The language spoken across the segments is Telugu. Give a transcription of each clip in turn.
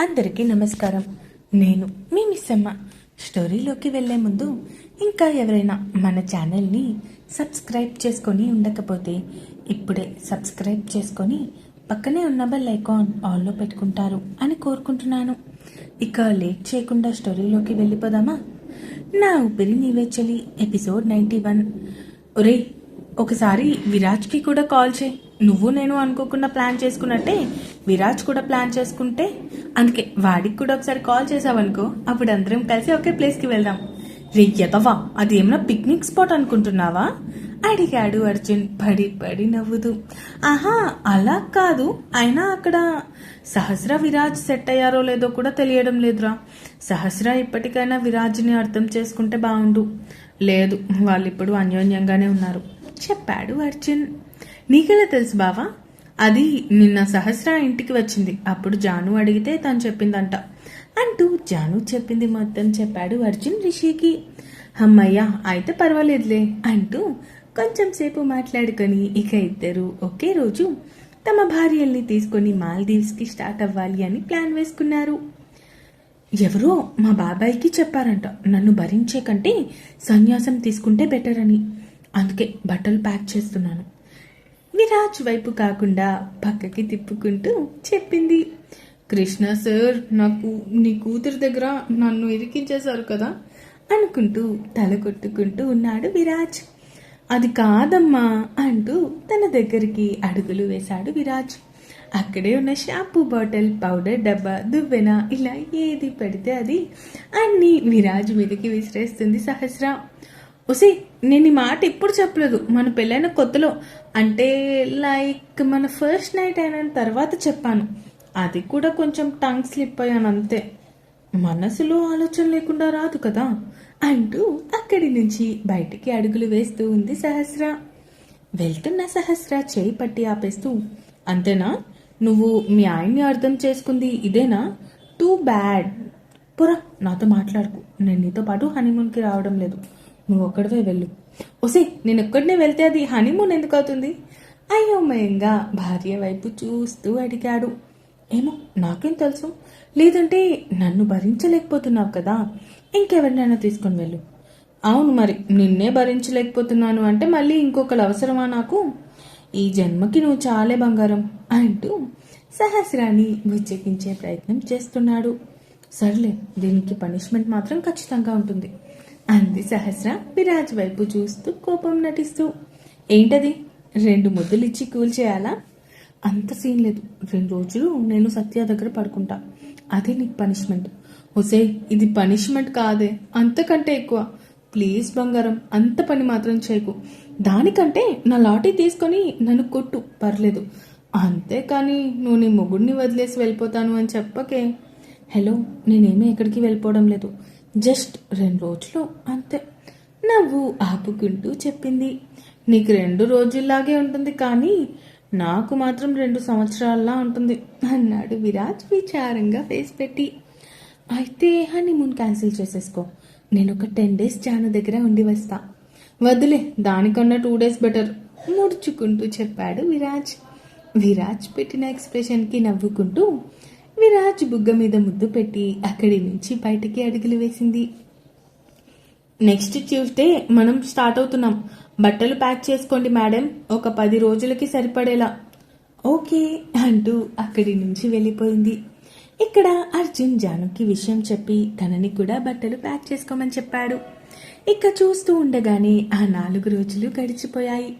అందరికీ నమస్కారం. నేను మీ మిస్సమ్మ. స్టోరీలోకి వెళ్ళే ముందు ఇంకా ఎవరైనా మన ఛానల్ని సబ్స్క్రైబ్ చేసుకొని ఉండకపోతే ఇప్పుడే సబ్స్క్రైబ్ చేసుకొని పక్కనే ఉన్న బెల్ ఐకాన్ ఆల్లో పెట్టుకుంటారు అని కోరుకుంటున్నాను. ఇక లేట్ చేయకుండా స్టోరీలోకి వెళ్ళిపోదామా? నా ఊపిరి నీవే చలి. Episode ninety one. ఒరే ఒకసారి విరాజ్కి కూడా కాల్ చేయి. నువ్వు నేను అనుకోకుండా ప్లాన్ చేసుకున్నట్టే విరాజ్ కూడా ప్లాన్ చేసుకుంటే. అందుకే వాడికి కూడా ఒకసారి కాల్ చేసావనుకో అప్పుడు అందరం కలిసి ఒకే ప్లేస్కి వెళ్దాం. రే ఎదవా అది ఏమైనా పిక్నిక్ స్పాట్ అనుకుంటున్నావా? అడిగాడు అర్జున్ పడి పడి నవ్వుతూ. ఆహా అలా కాదు అయినా అక్కడ సహస్ర విరాజ్ సెట్ అయ్యారో లేదో కూడా తెలియడం లేదురా. సహస్ర ఇప్పటికైనా విరాజ్ని అర్థం చేసుకుంటే బాగుండు. లేదు వాళ్ళు ఇప్పుడు అన్యోన్యంగానే ఉన్నారు చెప్పాడు అర్జున్. నీకెలా తెలుసు బావా? అది నిన్న సహస్ర ఇంటికి వచ్చింది. అప్పుడు జాను అడిగితే తను చెప్పిందంట. అంటూ జాను చెప్పింది మొత్తం చెప్పాడు అర్జున్ రిషికి. అమ్మయ్యా అయితే పర్వాలేదులే అంటూ కొంచెం సేపు మాట్లాడుకొని ఇక ఇద్దరు ఒకే రోజు తమ భార్యల్ని తీసుకొని మాల్దీవ్స్కి స్టార్ట్ అవ్వాలి అని ప్లాన్ వేసుకున్నారు. ఎవరో మా బాబాయ్కి చెప్పారంట. నన్ను భరించే కంటే సన్యాసం తీసుకుంటే బెటర్ అని అందుకే బట్టలు ప్యాక్ చేస్తున్నాను. విరాజ్ వైపు కాకుండా పక్కకి తిప్పుకుంటూ చెప్పింది కృష్ణ సార్ నాకు నీ కూతురు దగ్గర నన్ను ఇరికించేశారు కదా అనుకుంటూ తల కొట్టుకుంటూ ఉన్నాడు విరాజ్. అది కాదమ్మా అంటూ తన దగ్గరికి అడుగులు వేశాడు విరాజ్. అక్కడే ఉన్న షాంపూ బాటిల్ పౌడర్ డబ్బా దువ్వెన ఇలా ఏది పెడితే అది అన్ని విరాజ్ మీదకి విసిరేస్తుంది సహస్ర. ఉసి నేను ఈ మాట ఇప్పుడు చెప్పలేదు. మన పెళ్ళైన కొత్తలో అంటే లైక్ మన ఫస్ట్ నైట్ అయిన తర్వాత చెప్పాను. అది కూడా కొంచెం టంగ్ స్లిప్ అయ్యాను అంతే. మనసులో ఆలోచన లేకుండా రాదు కదా. అంటూ అక్కడి నుంచి బయటికి అడుగులు వేస్తూ ఉంది సహస్ర. వెళ్తున్న సహస్ర చేయి పట్టి ఆపేస్తూ అంతేనా? నువ్వు మీ ఆయన్ని అర్థం చేసుకుంది ఇదేనా? టూ బ్యాడ్ పురా నాతో మాట్లాడుకు. నేను నీతో పాటు హనీమూన్కి రావడం లేదు. నువ్వు ఒక్కడివే వెళ్ళు. ఒసే నేను ఒక్కడినే వెళ్తే అది హనీమూన్ ఎందుకు అవుతుంది? అయోమయంగా భార్య వైపు చూస్తూ అడిగాడు. ఏమో నాకేం తెలుసు. లేదంటే నన్ను భరించలేకపోతున్నావు కదా. ఇంకెవరినైనా తీసుకొని వెళ్ళు. అవును మరి నిన్నే భరించలేకపోతున్నాను అంటే మళ్ళీ ఇంకొకరు అవసరమా నాకు? ఈ జన్మకి నువ్వు చాలే బంగారం అంటూ సహస్రాన్ని విచ్చెక్కించే ప్రయత్నం చేస్తున్నాడు. సర్లే దీనికి పనిష్మెంట్ మాత్రం ఖచ్చితంగా ఉంటుంది. అంది సహస్ర విరాజ్ వైపు చూస్తూ కోపం నటిస్తూ. ఏంటది? రెండు ముద్దులు ఇచ్చి కూల్ చేయాలా? అంత సీన్ లేదు. రెండు రోజులు నేను సత్య దగ్గర పడుకుంటా. అదే నీకు పనిష్మెంట్. ఒసే ఇది పనిష్మెంట్ కాదే. అంతకంటే ఎక్కువ. ప్లీజ్ బంగారం అంత పని మాత్రం చేయకు. దానికంటే నా లాఠీ తీసుకొని నన్ను కొట్టు. పర్లేదు. అంతేకాని నువ్వు నీ మొగుడిని వదిలేసి వెళ్ళిపోతాను అని చెప్పకే. హలో నేనేమీ ఎక్కడికి వెళ్ళిపోవడం లేదు. జస్ట్ రెండు రోజులు అంతే. నవ్వు ఆపుకుంటూ చెప్పింది. నీకు రెండు రోజుల్లాగే ఉంటుంది కానీ నాకు మాత్రం రెండు సంవత్సరాల్లా ఉంటుంది అన్నాడు విరాజ్ విచారంగా ఫేస్ పెట్టి. అయితే హనీమూన్ క్యాన్సిల్ చేసేసుకో. నేను ఒక టెన్ డేస్ జాను దగ్గర ఉండి వస్తా. వదిలే దానికన్నా టూ డేస్ బెటర్ ముడుచుకుంటూ చెప్పాడు విరాజ్. విరాజ్ పెట్టిన ఎక్స్ప్రెషన్కి నవ్వుకుంటూ విరాజ్ బుగ్గ మీద ముద్దు పెట్టి అక్కడి నుంచి బయటికి అడుగులు వేసింది. నెక్స్ట్ ట్యూస్డే మనం స్టార్ట్ అవుతున్నాం. బట్టలు ప్యాక్ చేసుకోండి మేడం. ఒక పది రోజులకి సరిపడేలా. ఓకే అంటూ అక్కడి నుంచి వెళ్ళిపోయింది. ఇక్కడ అర్జున్ జానుకి విషయం చెప్పి తనని కూడా బట్టలు ప్యాక్ చేసుకోమని చెప్పాడు. ఇక చూస్తూ ఉండగానే ఆ నాలుగు రోజులు గడిచిపోయాయి.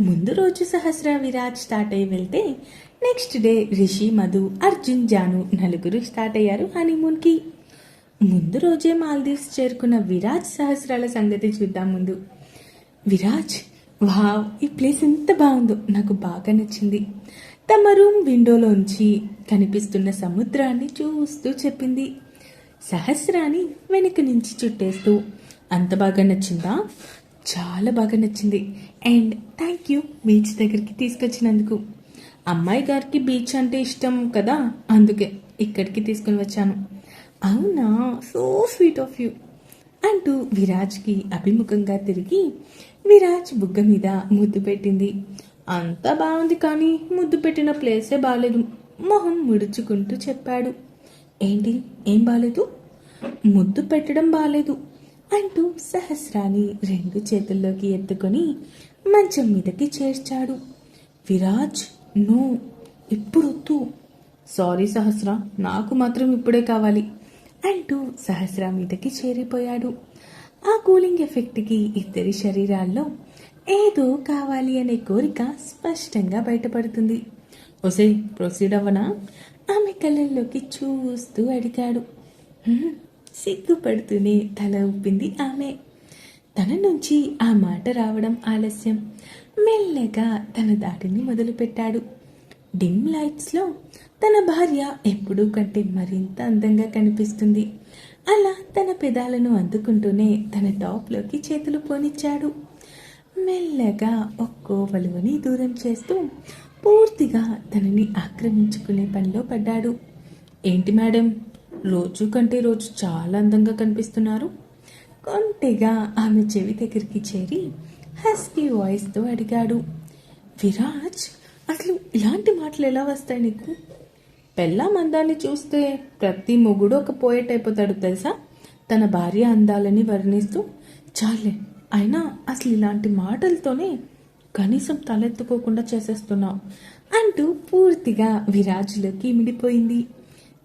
ముందు రోజు సహస్ర విరాజ్ స్టార్ట్ అయి వెళ్తే నెక్స్ట్ డే రిషి మధు అర్జున్ జాను నలుగురు స్టార్ట్ అయ్యారు హనీమూన్కి. ముందు రోజే మాల్దీవ్స్ చేరుకున్న విరాజ్ సహస్రాల సంగతి చూద్దాం ముందు. విరాజ్ వావ్ ఈ ప్లేస్ ఎంత బాగుందో నాకు బాగా నచ్చింది. తమ రూమ్ విండోలోంచి కనిపిస్తున్న సముద్రాన్ని చూస్తూ చెప్పింది. సహస్రాన్ని వెనక నుంచి చుట్టేస్తూ అంత బాగా నచ్చిందా? చాలా బాగా నచ్చింది. అండ్ థ్యాంక్ యూ బీచ్ దగ్గరికి తీసుకొచ్చినందుకు. అమ్మాయి గారికి బీచ్ అంటే ఇష్టం కదా అందుకే ఇక్కడికి తీసుకుని వచ్చాను. అవునా? So sweet of you. అంటూ విరాజ్కి అభిముఖంగా తిరిగి విరాజ్ బుగ్గ మీద ముద్దు పెట్టింది. అంతా బాగుంది కానీ ముద్దు పెట్టిన ప్లేసే బాగాలేదు మొహం ముడుచుకుంటూ చెప్పాడు. ఏంటి? ఏం బాగాలేదు ముద్దు పెట్టడం బాగాలేదు అంటూ సహస్రాన్ని రెండు చేతుల్లోకి ఎత్తుకొని మంచం మీదకి చేర్చాడు. విరాజ్ నో ఇప్పుడొద్దు సారీ సహస్ర నాకు మాత్రం ఇప్పుడే కావాలి అంటూ సహస్ర మీదకి చేరిపోయాడు. ఆ కూలింగ్ ఎఫెక్ట్కి ఇద్దరి శరీరాల్లో ఏదో కావాలి అనే కోరిక స్పష్టంగా బయటపడుతుంది. ఒసే ప్రొసీడ్ అవ్వనా? ఆమె కళ్ళల్లోకి చూస్తూ అడిగాడు. సిగ్గుపడుతూనే తల ఊపింది ఆమె. తన నుంచి ఆ మాట రావడం ఆలస్యం. మెల్లగా తన దాటిని మొదలుపెట్టాడు. డిమ్ లైట్స్లో తన భార్య ఎప్పుడూ కంటే మరింత అందంగా కనిపిస్తుంది. అలా తన పెదాలను అందుకుంటూనే తన టాప్లోకి చేతులు పోనిచ్చాడు. మెల్లగా ఒక్కో వలువని దూరం చేస్తూ పూర్తిగా తనని ఆక్రమించుకునే పనిలో పడ్డాడు. ఏంటి మేడం? రోజు కంటే రోజు చాలా అందంగా కనిపిస్తున్నారు. కొంటిగా ఆమె చెవి దగ్గరికి చేరి హస్కీ వాయిస్తో అడిగాడు విరాజ్ అసలు ఇలాంటి మాటలు ఎలా వస్తాయి నీకు? పెళ్ళాం అందాన్ని చూస్తే ప్రతి మొగుడు ఒక పోయేట్ అయిపోతాడు తెలుసా? తన భార్య అందాలని వర్ణిస్తూ చాలే అయినా అసలు ఇలాంటి మాటలతోనే కనీసం తలెత్తుకోకుండా చేసేస్తున్నావు అంటూ పూర్తిగా విరాజ్లోకి ఇమిడిపోయింది.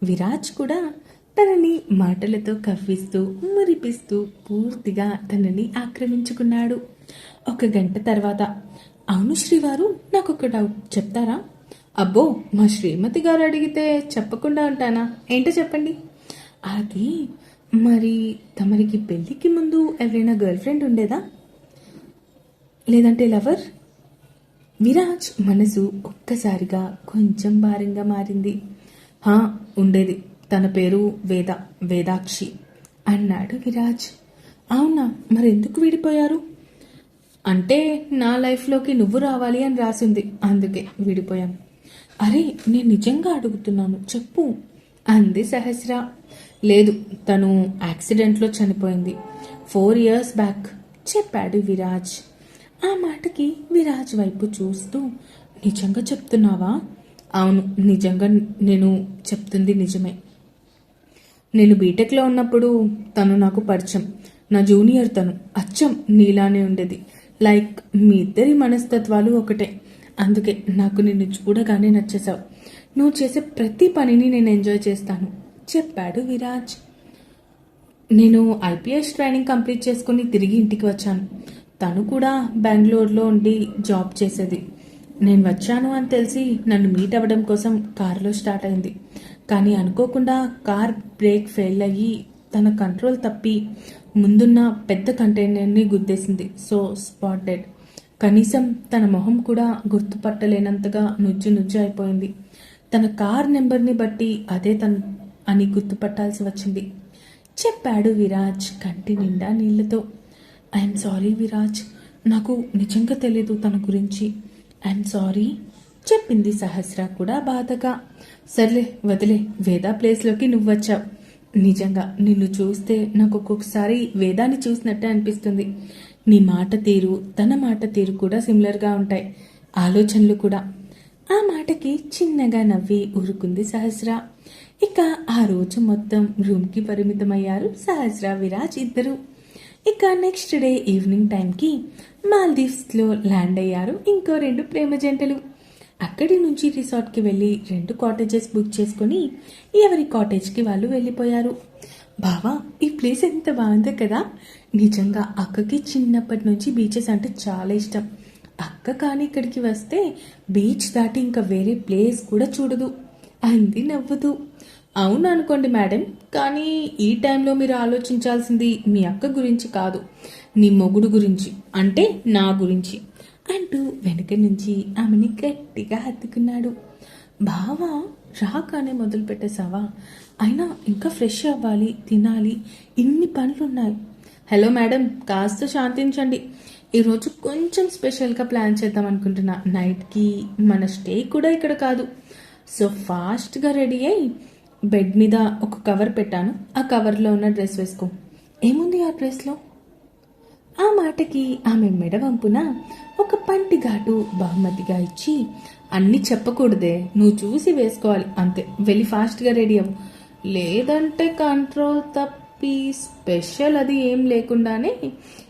విరాజ్ కూడా తనని మాటలతో కవ్విస్తూ మురిపిస్తూ పూర్తిగా తనని ఆక్రమించుకున్నాడు. ఒక గంట తర్వాత అవును శ్రీవారు నాకు ఒక డౌట్. చెప్తారా? అబ్బో మా శ్రీమతి గారు అడిగితే చెప్పకుండా ఉంటానా? ఏంటో చెప్పండి. అది మరి తమరికి పెళ్ళికి ముందు ఎవరైనా గర్ల్ ఫ్రెండ్ ఉండేదా? లేదంటే లవర్? విరాజ్ మనసు ఒక్కసారిగా కొంచెం భారంగా మారింది. హా ఉండేది. తన పేరు వేద వేదాక్షి అన్నాడు విరాజ్. అవునా? మరెందుకు విడిపోయారు? అంటే నా లైఫ్లోకి నువ్వు రావాలి అని రాసింది. అందుకే విడిపోయాం అరే నేను నిజంగా అడుగుతున్నాను. చెప్పు అంది సహస్ర. లేదు తను యాక్సిడెంట్లో చనిపోయింది. ఫోర్ ఇయర్స్ బ్యాక్ చెప్పాడు విరాజ్. ఆ మాటకి విరాజ్ వైపు చూస్తూ నిజంగా చెప్తున్నావా? అవును నిజంగా నేను చెప్తుంది నిజమే. నేను బీటెక్లో ఉన్నప్పుడు తను నాకు పరిచయం. నా జూనియర్ తను. అచ్చం నీలానే ఉండేది. లైక్ మీ ఇద్దరి మనస్తత్వాలు ఒకటే. అందుకే నాకు నిన్ను చూడగానే నచ్చేసావు నువ్వు చేసే ప్రతి పనిని నేను ఎంజాయ్ చేస్తాను. చెప్పాడు విరాజ్. నేను ఐపీఎస్ ట్రైనింగ్ కంప్లీట్ చేసుకుని తిరిగి ఇంటికి వచ్చాను. తను కూడా బెంగళూరులో ఉండి జాబ్ చేసేది. నేను వచ్చాను అని తెలిసి నన్ను మీట్ అవ్వడం కోసం కారులో స్టార్ట్ అయింది. కానీ అనుకోకుండా కార్ బ్రేక్ ఫెయిల్ అయ్యి తన కంట్రోల్ తప్పి ముందున్న పెద్ద కంటైనర్ని గుద్దేసింది. So spot dead. కనీసం తన మొహం కూడా గుర్తుపట్టలేనంతగా నుజ్జు నుజ్జు అయిపోయింది. తన కార్ నెంబర్ని బట్టి అదే తన అని గుర్తుపట్టాల్సి వచ్చింది. చెప్పాడు విరాజ్ కంటి నిండా నీళ్ళతో. I'm sorry Viraj. నాకు నిజంగా తెలియదు తన గురించి. ఐఎమ్ సారీ చెప్పింది సహస్ర కూడా బాధగా. సర్లే వదిలే వేదా ప్లేస్లోకి నువ్వొచ్చావు. నిజంగా నిన్ను చూస్తే నాకు ఒక్కొక్కసారి వేదాన్ని చూసినట్టే అనిపిస్తుంది. నీ మాట తీరు తన మాట తీరు కూడా సిమిలర్గా ఉంటాయి. ఆలోచనలు కూడా. ఆ మాటకి చిన్నగా నవ్వి ఊరుకుంది సహస్ర. ఇక ఆ రోజు మొత్తం రూమ్కి పరిమితమయ్యారు సహస్ర విరాజ్ ఇద్దరు. ఇక నెక్స్ట్ డే ఈవినింగ్ టైంకి మాల్దీవ్స్లో ల్యాండ్ అయ్యారు ఇంకో రెండు ప్రేమ జంటలు. అక్కడి నుంచి రిసార్ట్కి వెళ్ళి రెండు కాటేజెస్ బుక్ చేసుకొని ఎవరి కాటేజ్కి వాళ్ళు వెళ్ళిపోయారు. బావా ఈ ప్లేస్ ఎంత బాగుందో కదా. నిజంగా అక్కకి చిన్నప్పటి నుంచి బీచెస్ అంటే చాలా ఇష్టం. అక్క కానీ ఇక్కడికి వస్తే బీచ్ దాటి ఇంకా వేరే ప్లేస్ కూడా చూడదు. అంది నవ్వుతూ. అవును అనుకోండి మేడం కానీ ఈ టైంలో మీరు ఆలోచించాల్సింది మీ అక్క గురించి కాదు. నీ మొగుడు గురించి అంటే నా గురించి. అంటూ వెనక నుంచి ఆమెని గట్టిగా హత్తుకున్నాడు. బావా రాగానే మొదలు పెట్టేశావా? అయినా ఇంకా ఫ్రెష్ అవ్వాలి తినాలి ఇన్ని పనులున్నాయి. హలో మేడం కాస్త శాంతించండి. ఈరోజు కొంచెం స్పెషల్గా ప్లాన్ చేద్దాం అనుకుంటున్నా. నైట్కి మన స్టే కూడా ఇక్కడ కాదు. సో ఫాస్ట్గా రెడీ అయ్యి బెడ్ మీద ఒక కవర్ పెట్టాను. ఆ కవర్లో ఉన్న డ్రెస్ వేసుకో. ఏముంది ఆ డ్రెస్లో? ఆ మాటకి ఆమె మెడవంపున ఒక పంటి ఘాటు బహుమతిగా ఇచ్చి అన్ని చెప్పకూడదే నువ్వు చూసి వేసుకోవాలి అంతే వెళ్ళి ఫాస్ట్గా రెడీ అవ్వు. లేదంటే కంట్రోల్ తప్పి స్పెషల్ అది ఏం లేకుండానే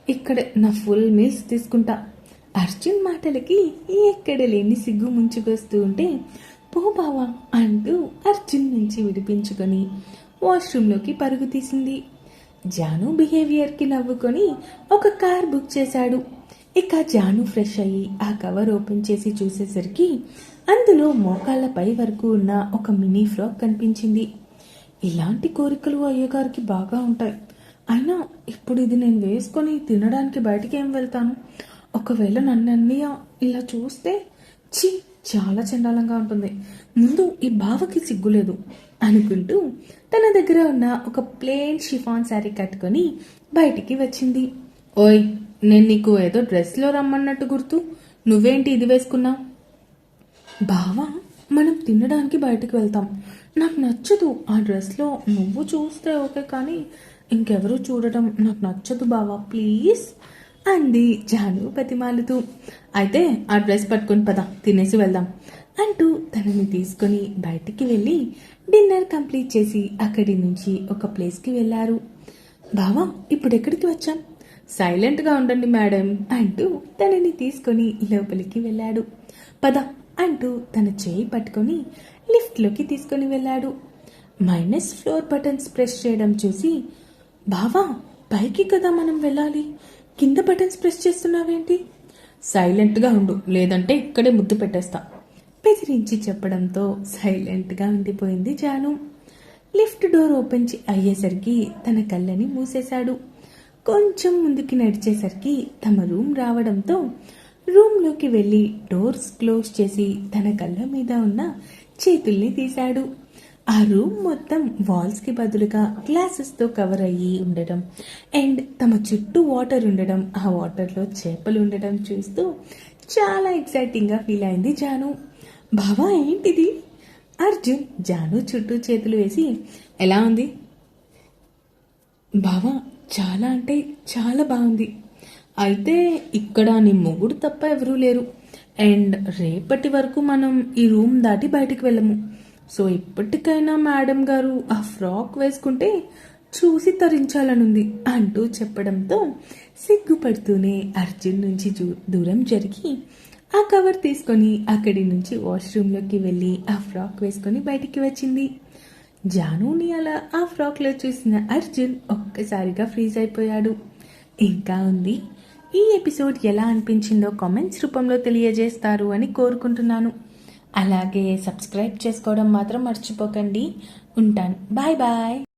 ఇక్కడ నా ఫుల్ మీల్స్ తీసుకుంటా. అర్జున్ మాటలకి ఎక్కడ లేని సిగ్గు ముంచుకొస్తూ ఉంటే పో బావా అంటూ అర్జున్ నుంచి విడిపించుకొని వాష్రూమ్లోకి పరుగు తీసింది. జాను బిహేవియర్కి నవ్వుకొని ఒక కార్ బుక్ చేశాడు. ఇక జాను ఫ్రెష్ అయ్యి ఆ కవర్ ఓపెన్ చేసి చూసేసరికి అందులో మోకాళ్ళ పై వరకు ఉన్న ఒక మినీ ఫ్రాక్ కనిపించింది. ఇలాంటి కోరికలు అయ్యగారికి బాగా ఉంటాయి. అయినా ఇప్పుడు ఇది నేను వేసుకొని తినడానికి బయటికి ఏం వెళ్తాను? ఒకవేళ నన్ను అన్నయ్య ఇలా చూస్తే ఛీ చాలా చండాలంగా ఉంటుంది. ముందు ఈ బావకి సిగ్గులేదు. అనుకుంటూ తన దగ్గర ఉన్న ఒక ప్లేన్ షిఫాన్ శారీ కట్టుకొని బయటికి వచ్చింది. ఓయ్ నేను నీకు ఏదో డ్రెస్లో రమ్మన్నట్టు గుర్తు. నువ్వేంటి ఇది వేసుకున్నావు బావా మనం తినడానికి బయటకు వెళ్తాం. నాకు నచ్చదు. ఆ డ్రెస్లో నువ్వు చూస్తే ఓకే కానీ ఇంకెవరు చూడటం నాకు నచ్చదు బావా ప్లీజ్ అంది జాను బతిమాలుతూ. అయితే ఆ డ్రెస్ పట్టుకొని పద తినేసి వెళ్దాం. అంటూ తనని తీసుకొని బయటికి వెళ్ళి డిన్నర్ కంప్లీట్ చేసి అక్కడి నుంచి ఒక ప్లేస్కి వెళ్ళారు. బావా ఇప్పుడు ఎక్కడికి వచ్చాం? సైలెంట్గా ఉండండి మేడం అంటూ తనని తీసుకొని లోపలికి వెళ్ళాడు. పద అంటూ తన చేయి పట్టుకొని లిఫ్ట్లోకి తీసుకొని వెళ్ళాడు. మైనస్ ఫ్లోర్ బటన్స్ ప్రెస్ చేయడం చూసి బావా పైకి కదా మనం వెళ్ళాలి? కింద బటన్స్ ప్రెస్ చేస్తున్నావేంటి? సైలెంట్గా ఉండు లేదంటే ఇక్కడే ముద్దు పెట్టేస్తా. బెదిరించి చెప్పడంతో సైలెంట్గా ఉండిపోయింది జాను. లిఫ్ట్ డోర్ ఓపెన్ అయ్యేసరికి తన కళ్ళని మూసేశాడు. కొంచెం ముందుకి నడిచేసరికి తమ రూమ్ రావడంతో రూమ్లోకి వెళ్ళి డోర్స్ క్లోజ్ చేసి తన కళ్ళ మీద ఉన్న చేతుల్ని తీశాడు. ఆ రూమ్ మొత్తం వాల్స్కి బదులుగా గ్లాసెస్తో కవర్ అయ్యి ఉండడం అండ్ తమ చుట్టూ వాటర్ ఉండడం ఆ వాటర్లో చేపలు ఉండడం చూస్తూ చాలా ఎక్సైటింగ్గా ఫీల్ అయింది జాను. బావా ఏంటిది? అర్జున్ జాను చుట్టూ చేతులు వేసి ఎలా ఉంది? బావా చాలా అంటే చాలా బాగుంది. అయితే ఇక్కడ నీ మొగుడు తప్ప ఎవరూ లేరు. అండ్ రేపటి వరకు మనం ఈ రూమ్ దాటి బయటికి వెళ్ళము. సో ఇప్పటికైనా మేడం గారు ఆ ఫ్రాక్ వేసుకుంటే చూసి తరించాలనుంది అంటూ చెప్పడంతో సిగ్గుపడుతూనే అర్జున్ నుంచి దూరం జరిగి ఆ కవర్ తీసుకొని అక్కడి నుంచి వాష్రూమ్లోకి వెళ్ళి ఆ ఫ్రాక్ వేసుకొని బయటికి వచ్చింది. జానుని అలా ఆ ఫ్రాక్లో చూసిన అర్జున్ ఒక్కసారిగా ఫ్రీజ్ అయిపోయాడు. ఇంకా ఉంది. ఈ ఎపిసోడ్ ఎలా అనిపించిందో కామెంట్స్ రూపంలో తెలియజేస్తారు అని కోరుకుంటున్నాను. అలాగే సబ్స్క్రైబ్ చేసుకోవడం మాత్రం మర్చిపోకండి. ఉంటాను. Bye bye.